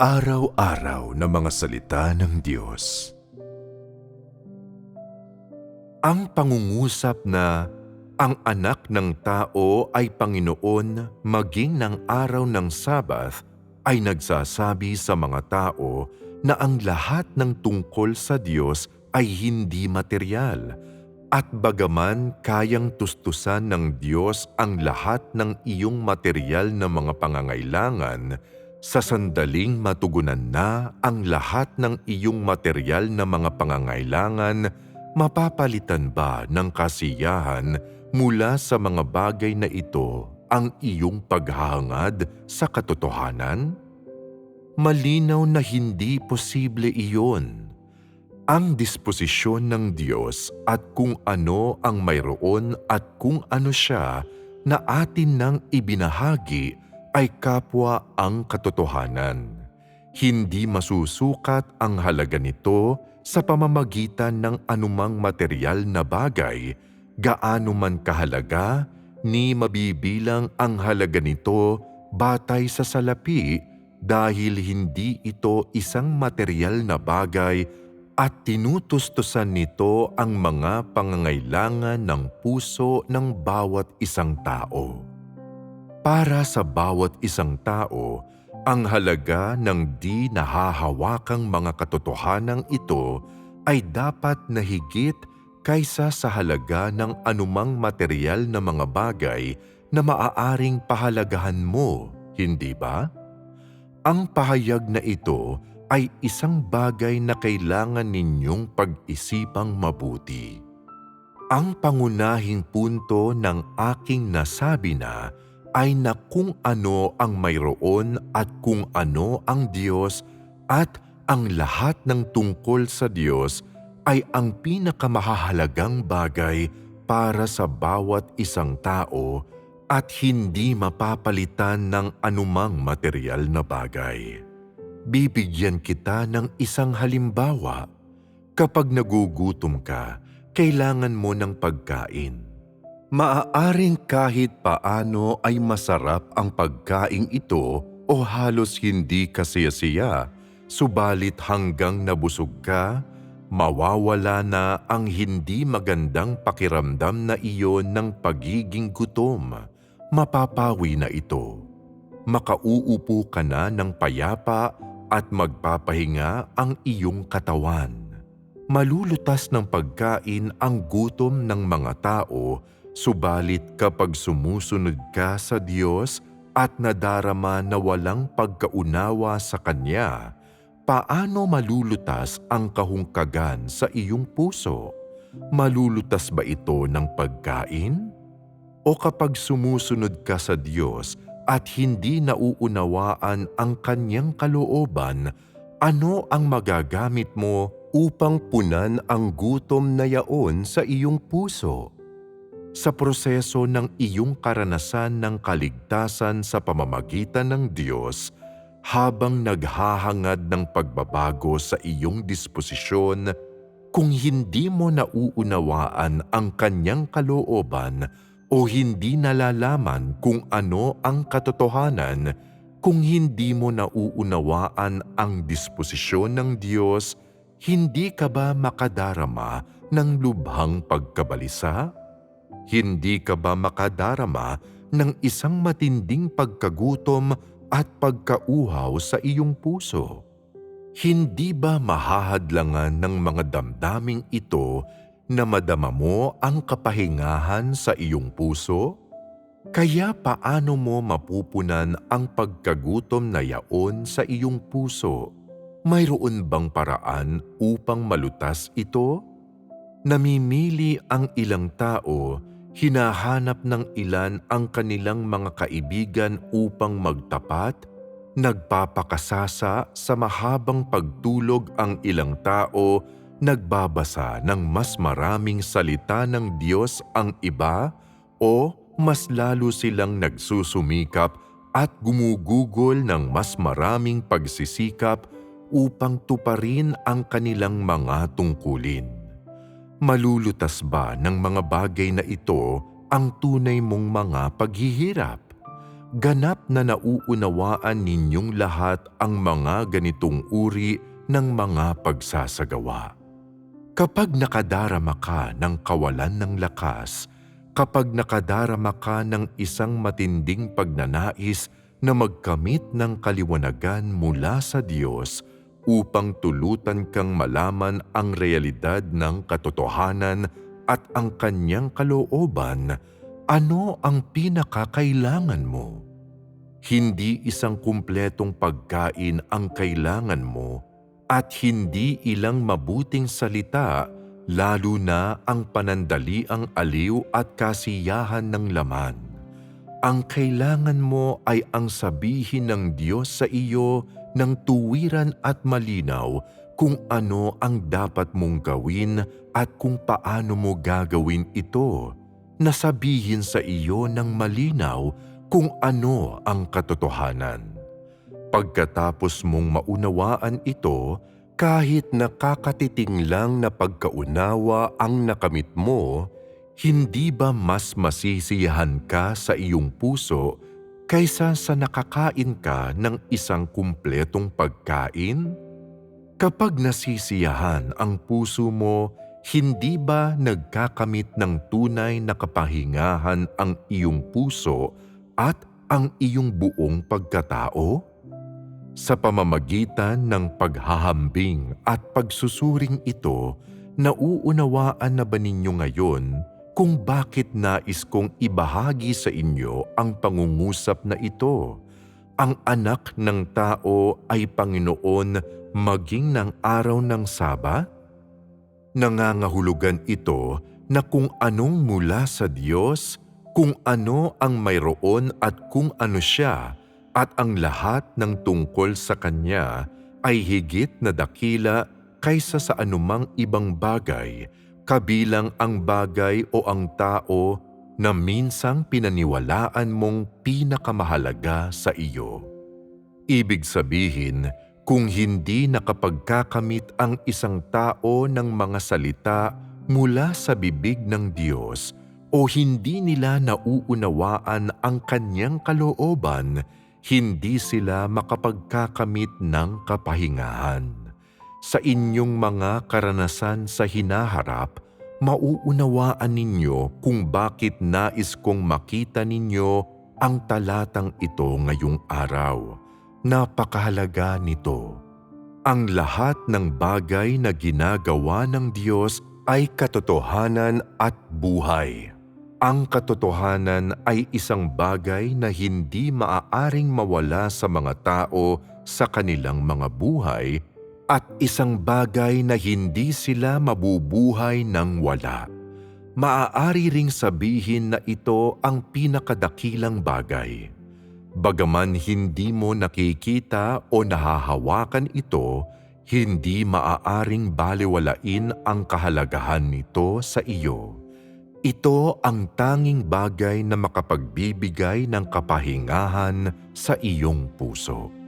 Pang-araw-araw na mga salita ng Diyos. Ang pangungusap na ang anak ng tao ay Panginoon maging ng araw ng Sabath ay nagsasabi sa mga tao na ang lahat ng tungkol sa Diyos ay hindi material at bagaman kayang tustusan ng Diyos ang lahat ng iyong material na mga pangangailangan, sa sandaling matugunan na ang lahat ng iyong material na mga pangangailangan, mapapalitan ba ng kasiyahan mula sa mga bagay na ito ang iyong paghahangad sa katotohanan? Malinaw na hindi posible iyon. Ang disposisyon ng Diyos at kung ano ang mayroon at kung ano siya na atin nang ibinahagi ay kapwa ang katotohanan. Hindi masusukat ang halaga nito sa pamamagitan ng anumang material na bagay, gaano man kahalaga, ni mabibilang ang halaga nito batay sa salapi dahil hindi ito isang material na bagay at tinutustusan nito ang mga pangangailangan ng puso ng bawat isang tao. Para sa bawat isang tao, ang halaga ng di nahahawakang mga katotohanang ito ay dapat na higit kaysa sa halaga ng anumang material na mga bagay na maaaring pahalagahan mo, hindi ba? Ang pahayag na ito ay isang bagay na kailangan ninyong pag-isipang mabuti. Ang pangunahing punto ng aking nasabi na ay na kung ano ang mayroon at kung ano ang Diyos at ang lahat ng tungkol sa Diyos ay ang pinakamahalagang bagay para sa bawat isang tao at hindi mapapalitan ng anumang material na bagay. Bibigyan kita ng isang halimbawa. Kapag nagugutom ka, kailangan mo ng pagkain Maaaring kahit paano ay masarap ang pagkaing ito o halos hindi kasiyasiya, subalit hanggang nabusog ka, mawawala na ang hindi magandang pakiramdam na iyon ng pagiging gutom. Mapapawi na ito. Makauupo ka na ng payapa at magpapahinga ang iyong katawan. Malulutas ng pagkain ang gutom ng mga tao Subalit kapag sumusunod ka sa Diyos at nadarama na walang pagkaunawa sa Kanya, paano malulutas ang kahungkagan sa iyong puso? Malulutas ba ito ng pagkain? O kapag sumusunod ka sa Diyos at hindi nauunawaan ang Kanyang kalooban, ano ang magagamit mo upang punan ang gutom na yaon sa iyong puso? Sa proseso ng iyong karanasan ng kaligtasan sa pamamagitan ng Diyos habang naghahangad ng pagbabago sa iyong disposisyon kung hindi mo nauunawaan ang kanyang kalooban o hindi nalalaman kung ano ang katotohanan kung hindi mo nauunawaan ang disposisyon ng Diyos, hindi ka ba makadarama ng lubhang pagkabalisa? Hindi ka ba makadarama ng isang matinding pagkagutom at pagkauhaw sa iyong puso? Hindi ba mahahadlangan ng mga damdaming ito na madama mo ang kapahingahan sa iyong puso? Kaya paano mo mapupunan ang pagkagutom na yaon sa iyong puso? Mayroon bang paraan upang malutas ito? Namimili ang ilang tao hinahanap ng ilan ang kanilang mga kaibigan upang magtapat, nagpapakasasa sa mahabang pagtulog ang ilang tao, nagbabasa ng mas maraming salita ng Diyos ang iba, o mas lalo silang nagsusumikap at gumugugol ng mas maraming pagsisikap upang tuparin ang kanilang mga tungkulin. Malulutas ba ng mga bagay na ito ang tunay mong mga paghihirap? ganap na nauunawaan ninyong lahat ang mga ganitong uri ng mga pagsasagawa. Kapag nakadarama ka ng kawalan ng lakas, kapag nakadarama ka ng isang matinding pagnanais na magkamit ng kaliwanagan mula sa Diyos upang tulutan kang malaman ang realidad ng katotohanan at ang kanyang kalooban, ano ang pinakakailangan mo? Hindi isang kumpletong pagkain ang kailangan mo at hindi ilang mabuting salita lalo na ang panandaliang aliw at kasiyahan ng laman. Ang kailangan mo ay ang sabihin ng Diyos sa iyo ng tuwiran at malinaw kung ano ang dapat mong gawin at kung paano mo gagawin ito. Nasabihin sa iyo ng malinaw kung ano ang katotohanan. Pagkatapos mong maunawaan ito, kahit nakakatiting lang na pagkaunawa ang nakamit mo, hindi ba mas masisiyahan ka sa iyong puso kaysa sa nakakain ka ng isang kumpletong pagkain? Kapag nasisiyahan ang puso mo, hindi ba nagkakamit ng tunay na kapahingahan ang iyong puso at ang iyong buong pagkatao? Sa pamamagitan ng paghahambing at pagsusuring ito, nauunawaan na ba ninyo ngayon kung bakit nais kong ibahagi sa inyo ang pangungusap na ito? Ang anak ng tao ay Panginoon maging ng araw ng Saba? Nangangahulugan ito na kung anong mula sa Diyos, kung ano ang mayroon at kung ano siya, at ang lahat ng tungkol sa Kanya ay higit na dakila kaysa sa anumang ibang bagay, kabilang ang bagay o ang tao na minsang pinaniwalaan mong pinakamahalaga sa iyo. Ibig sabihin, kung hindi nakapagkakamit ang isang tao ng mga salita mula sa bibig ng Diyos o hindi nila nauunawaan ang kanyang kalooban, hindi sila makapagkakamit ng kapahingahan. Sa inyong mga karanasan sa hinaharap, mauunawaan ninyo kung bakit nais kong makita ninyo ang talatang ito ngayong araw. Napakahalaga nito. Ang lahat ng bagay na ginagawa ng Diyos ay katotohanan at buhay. Ang katotohanan ay isang bagay na hindi maaaring mawala sa mga tao sa kanilang mga buhay at isang bagay na hindi sila mabubuhay ng wala. Maaari ring sabihin na ito ang pinakadakilang bagay. Bagaman hindi mo nakikita o nahahawakan ito, hindi maaaring baliwalain ang kahalagahan nito sa iyo. Ito ang tanging bagay na makapagbibigay ng kapahingahan sa iyong puso.